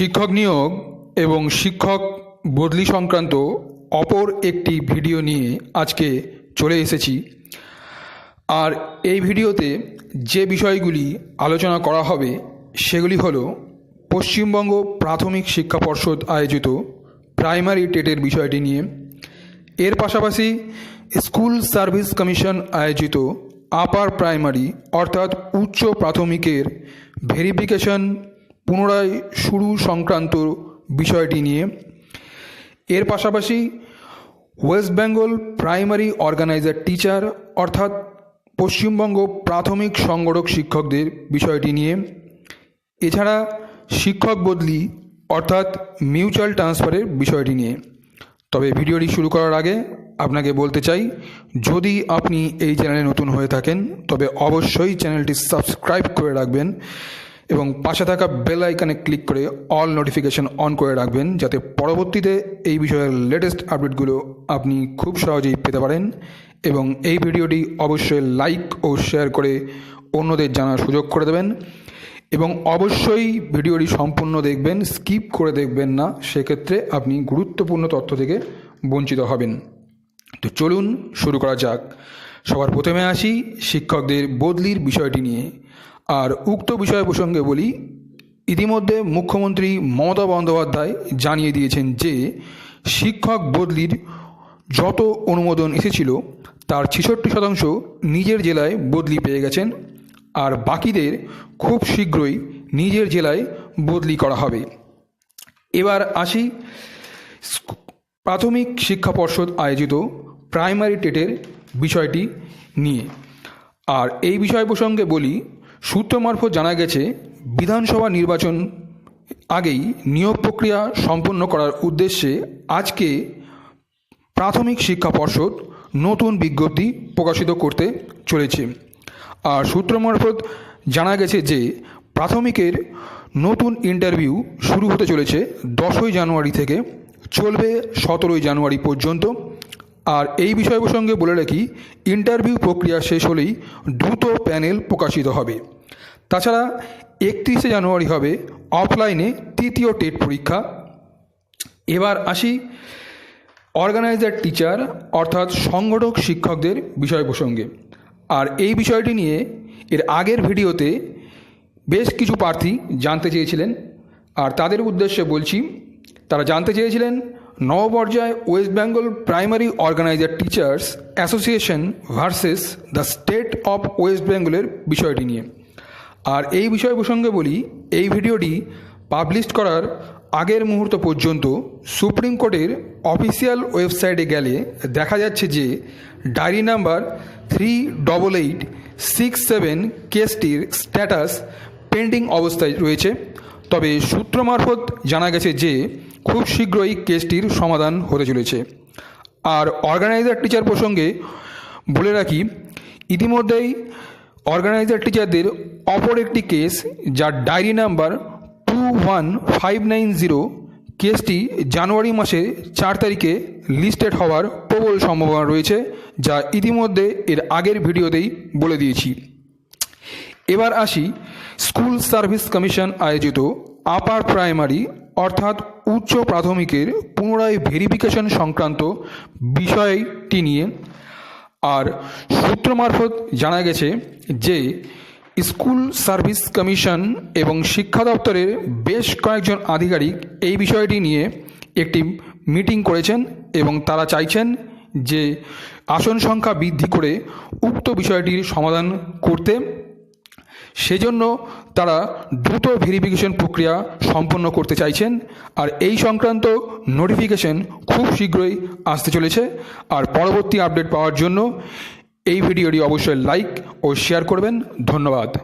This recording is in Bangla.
শিক্ষক নিয়োগ এবং শিক্ষক বদলি সংক্রান্ত অপর একটি ভিডিও নিয়ে আজকে চলে এসেছি। আর এই ভিডিওতে যে বিষয়গুলি আলোচনা করা হবে, সেগুলি হল পশ্চিমবঙ্গ প্রাথমিক শিক্ষা পর্ষদ আয়োজিত প্রাইমারি টেটের বিষয়টি নিয়ে। এর পাশাপাশি স্কুল সার্ভিস কমিশন আয়োজিত আপার প্রাইমারি অর্থাৎ উচ্চ প্রাথমিকের ভেরিফিকেশন পুনরায় শুরু সংক্রান্ত বিষয়টি নিয়ে। এর পাশাপাশি West Bengal primary organiser teacher অর্থাৎ পশ্চিমবঙ্গ প্রাথমিক সংগঠক শিক্ষকদের বিষয়টি নিয়ে। এছাড়া শিক্ষক বদলি অর্থাৎ মিউচুয়াল ট্রান্সফারের বিষয়টি নিয়ে। তবে ভিডিওটি শুরু করার আগে আপনাকে বলতে চাই, যদি আপনি এই চ্যানেলে নতুন হয়ে থাকেন, তবে অবশ্যই চ্যানেলটি সাবস্ক্রাইব করে রাখবেন। এবং পাশে থাকা বেল আইকনে ক্লিক করে অল নোটিফিকেশন অন করে রাখবেন যাতে পরবর্তীতে এই বিষয়ের লেটেস্ট আপডেটগুলো আপনি খুব সহজেই পেতে পারেন। এবং এই ভিডিওটি অবশ্যই লাইক ও শেয়ার করে অন্যদের জানার সুযোগ করে দেবেন। এবং অবশ্যই ভিডিওটি সম্পূর্ণ দেখবেন স্কিপ করে দেখবেন না, সেক্ষেত্রে আপনি গুরুত্বপূর্ণ তথ্য থেকে বঞ্চিত হবেন। তো চলুন শুরু করা যাক। সবার প্রথমে আসি শিক্ষকদের বদলির বিষয়টি নিয়ে। আর উক্ত বিষয় প্রসঙ্গে বলি, ইতিমধ্যে মুখ্যমন্ত্রী মমতা বন্দ্যোপাধ্যায় জানিয়ে দিয়েছেন যে, শিক্ষক বদলির যত অনুমোদন এসেছিল, তার ছেষট্টি শতাংশ নিজের জেলায় বদলি পেয়ে গেছেন, আর বাকিদের খুব শীঘ্রই নিজের জেলায় বদলি করা হবে। এবার আসি, প্রাথমিক শিক্ষা পর্ষদ আয়োজিত প্রাইমারি টেটের বিষয়টি নিয়ে। আর এই বিষয় প্রসঙ্গে বলি সূত্র মারফত জানা গেছে, বিধানসভা নির্বাচন আগেই নিয়োগ প্রক্রিয়া সম্পন্ন করার উদ্দেশ্যে আজকে প্রাথমিক শিক্ষা পর্ষদ নতুন বিজ্ঞপ্তি প্রকাশিত করতে চলেছে। আর সূত্র মারফত জানা গেছে যে, প্রাথমিকের নতুন ইন্টারভিউ শুরু হতে চলেছে দশই জানুয়ারি থেকে, চলবে সতেরোই জানুয়ারি পর্যন্ত। আর এই বিষয় প্রসঙ্গে বলে রাখি ইন্টারভিউ প্রক্রিয়া শেষ হলেই দ্রুত প্যানেল প্রকাশিত হবে। তাছাড়া একত্রিশে জানুয়ারি হবে অফলাইনে তৃতীয় টেট পরীক্ষা। এবার আসি অর্গানাইজার টিচার অর্থাৎ সংগঠক শিক্ষকদের বিষয় প্রসঙ্গে। আর এই বিষয়টি নিয়ে এর আগের ভিডিওতে বেশ কিছু প্রার্থী জানতে চেয়েছিলেন। আর তাদের উদ্দেশ্যে বলছি, তারা জানতে চেয়েছিলেন নবপর্যায় West Bengal primary organiser teachers association versus the state of West বেঙ্গলের বিষয়টি নিয়ে। আর এই বিষয় প্রসঙ্গে বলি, এই ভিডিওটি পাবলিশ করার আগের মুহূর্ত পর্যন্ত সুপ্রিম কোর্টের অফিসিয়াল ওয়েবসাইটে গেলে দেখা যাচ্ছে যে diary number three double eight six seven কেসটির status pending অবস্থায় রয়েছে। তবে সূত্র মারফত জানা গেছে যে খুব শীঘ্রই কেসটির সমাধান হতে চলেছে। আর অর্গানাইজার টিচার প্রসঙ্গে বলে রাখি, ইতিমধ্যেই অর্গানাইজার টিচারদের অপর একটি কেস যার diary number two one five nine zero কেসটি জানুয়ারি মাসের চার তারিখে লিস্টেড হওয়ার প্রবল সম্ভাবনা রয়েছে, যা ইতিমধ্যে এর আগের ভিডিওতেই বলে দিয়েছি। এবার আসি স্কুল সার্ভিস কমিশন আয়োজিত আপার প্রাইমারি অর্থাৎ উচ্চ প্রাথমিকের পুনরায় ভেরিফিকেশন সংক্রান্ত বিষয়টি নিয়ে। আর সূত্র মারফত জানা গেছে যে, স্কুল সার্ভিস কমিশন এবং শিক্ষা দপ্তরের বেশ কয়েকজন আধিকারিক এই বিষয়টি নিয়ে একটি মিটিং করেছেন এবং তারা চাইছেন যে, আসন সংখ্যা বৃদ্ধি করে উক্ত বিষয়টির সমাধান করতে সেজন্য তারা দ্রুত ভেরিফিকেশন প্রক্রিয়া সম্পন্ন করতে চাইছেন। আর এই সংক্রান্ত নোটিফিকেশন খুব শীঘ্রই আসতে চলেছে। আর পরবর্তী আপডেট পাওয়ার জন্য এই ভিডিওটি অবশ্যই লাইক ও শেয়ার করবেন। ধন্যবাদ।